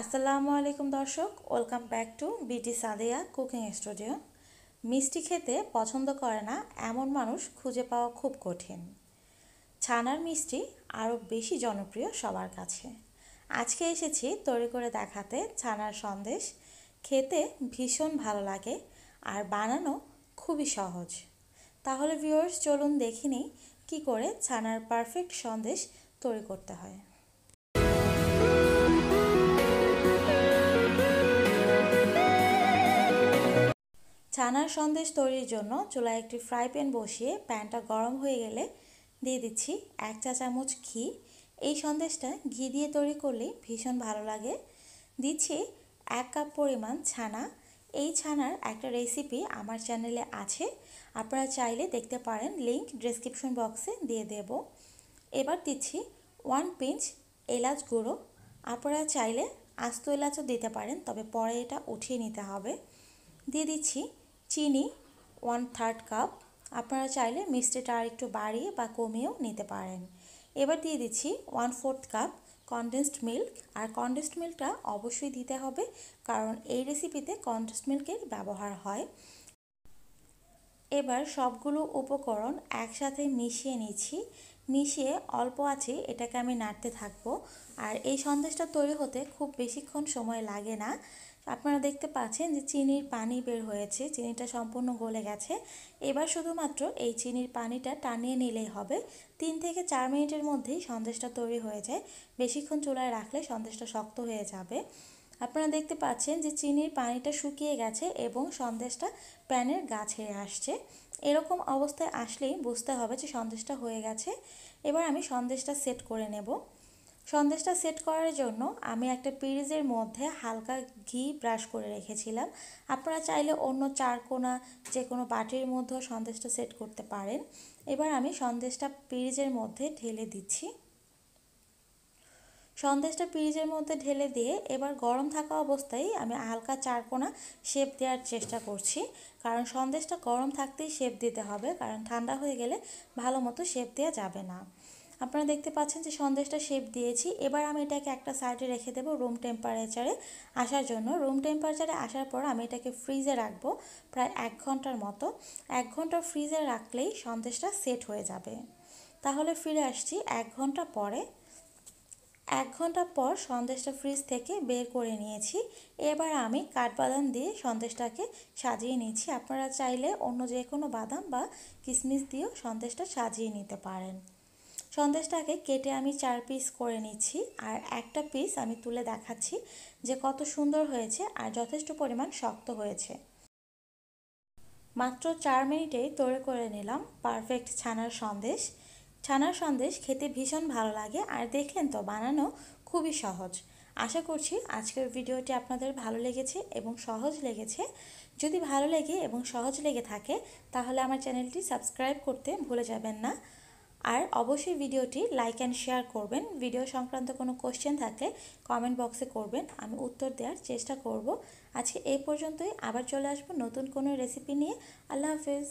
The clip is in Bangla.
আসসালামু আলাইকুম দর্শক, ওয়েলকাম ব্যাক টু বিটি সাদিয়া কুকিং স্টুডিও। মিষ্টি খেতে পছন্দ করে না এমন মানুষ খুঁজে পাওয়া খুব কঠিন। ছানার মিষ্টি আরও বেশি জনপ্রিয় সবার কাছে। আজকে এসেছি তৈরি করে দেখাতে ছানার সন্দেশ। খেতে ভীষণ ভালো লাগে আর বানানো খুবই সহজ। তাহলে ভিউয়ার্স চলুন দেখিনি কি করে ছানার পারফেক্ট সন্দেশ তৈরি করতে হয়। ছানার সন্দেশ তৈরির জন্য চুলায় একটি ফ্রাই প্যান বসিয়ে প্যানটা গরম হয়ে গেলে দিয়ে দিচ্ছি এক চা চামচ ঘি। এই সন্দেশটা ঘি দিয়ে তৈরি করলে ভীষণ ভালো লাগে। দিচ্ছি এক কাপ পরিমাণ ছানা। এই ছানার একটা রেসিপি আমার চ্যানেলে আছে। আপনারা চাইলে দেখতে পারেন লিংক ডিসক্রিপশন বক্সে দিয়ে দেব। এবার দিচ্ছি ওয়ান পিঞ্চ এলাচ গুঁড়ো। আপনারা চাইলে আস্ত এলাচও দিতে পারেন, তবে পরে এটা উঠিয়ে নিতে হবে। দিয়ে দিচ্ছি চিনি ওয়ান থার্ড কাপ আপনারা চাইলে মিষ্টিটা আর একটু বাড়িয়ে বা কমিয়েও নিতে পারেন। এবার দিয়ে দিচ্ছি one fourth cup condensed milk আর কনডেন্সড মিল্কটা অবশ্যই দিতে হবে, কারণ এই রেসিপিতে কনডেন্সড মিল্কের ব্যবহার হয়। এবার সবগুলো উপকরণ একসাথে মিশিয়ে নিচ্ছি মিশিয়ে অল্প আছে, এটাকে আমি নাড়তে থাকব। আর এই সন্দেশটা তৈরি হতে খুব বেশিক্ষণ সময় লাগে না। আপনারা দেখতে পাচ্ছেন যে চিনির পানি বের হয়েছে, চিনিটা সম্পূর্ণ গলে গেছে। এবার শুধুমাত্র এই চিনির পানিটা টানিয়ে নিলেই হবে। তিন থেকে চার মিনিটের মধ্যেই সন্দেশটা তৈরি হয়ে যায়। বেশিক্ষণ চুলায় রাখলে সন্দেশটা শক্ত হয়ে যাবে। আপনারা দেখতে পাচ্ছেন যে চিনির পানিটা শুকিয়ে গেছে এবং সন্দেশটা প্যানের গা ছেড়ে আসছে। এরকম অবস্থায় আসলেই বুঝতে হবে যে সন্দেশটা হয়ে গেছে। এবার আমি সন্দেশটা সেট করে নেব। সন্দেশটা সেট করার জন্য আমি একটা পিরিজের মধ্যে হালকা ঘি ব্রাশ করে রেখেছিলাম। আপনারা চাইলে অন্য চারকোনা যে কোনো বাটির মধ্যেও সন্দেশটা সেট করতে পারেন। এবার আমি সন্দেশটা পিরিজের মধ্যে ঢেলে দিচ্ছি। সন্দেশটা পিরিজের মধ্যে ঢেলে দিয়ে এবার গরম থাকা অবস্থায় আমি হালকা চারকোনা শেপ দেওয়ার চেষ্টা করছি। কারণ সন্দেশটা গরম থাকতেই শেপ দিতে হবে, কারণ ঠান্ডা হয়ে গেলে ভালো মতো শেপ দেওয়া যাবে না। আপনারা দেখতে পাচ্ছেন যে সন্দেশটা শেপ দিয়েছি। এবার আমি এটাকে একটা সাইডে রেখে দেবো রুম টেম্পারেচারে আসার জন্য। রুম টেম্পারেচারে আসার পর আমি এটাকে ফ্রিজে রাখব প্রায় এক ঘণ্টার মতো। এক ঘণ্টা ফ্রিজে রাখলেই সন্দেশটা সেট হয়ে যাবে। তাহলে ফিরে আসছি এক ঘণ্টা পরে। এক ঘণ্টা পর সন্দেশটা ফ্রিজ থেকে বের করে নিয়েছি। এবার আমি কাঠবাদাম দিয়ে সন্দেশটাকে সাজিয়ে নিয়েছি। আপনারা চাইলে অন্য যে কোনো বাদাম বা কিশমিশ দিয়েও সন্দেশটা সাজিয়ে নিতে পারেন। সন্দেশটাকে কেটে আমি চার পিস করে নিচ্ছি। আর একটা পিস আমি তুলে দেখাচ্ছি যে কত সুন্দর হয়েছে আর যথেষ্ট পরিমাণ শক্ত হয়েছে। মাত্র চার মিনিটেই তৈরি করে নিলাম। পারফেক্ট ছানার সন্দেশ। ছানার সন্দেশ খেতে ভীষণ ভালো লাগে আর দেখলেন তো, বানানো খুবই সহজ। আশা করছি আজকের ভিডিওটি আপনাদের ভালো লেগেছে এবং সহজ লেগেছে। যদি ভালো লেগে এবং সহজ লেগে থাকে, তাহলে আমার চ্যানেলটি সাবস্ক্রাইব করতে ভুলে যাবেন না। আর অবশ্যই ভিডিওটি লাইক অ্যান্ড শেয়ার করবেন। ভিডিও সংক্রান্ত কোনো কোশ্চেন থাকলে কমেন্ট বক্সে করবেন। আমি উত্তর দেওয়ার চেষ্টা করব। আজকে এই পর্যন্তই। আবার চলে আসব নতুন কোনো রেসিপি নিয়ে। আল্লাহ হাফেজ।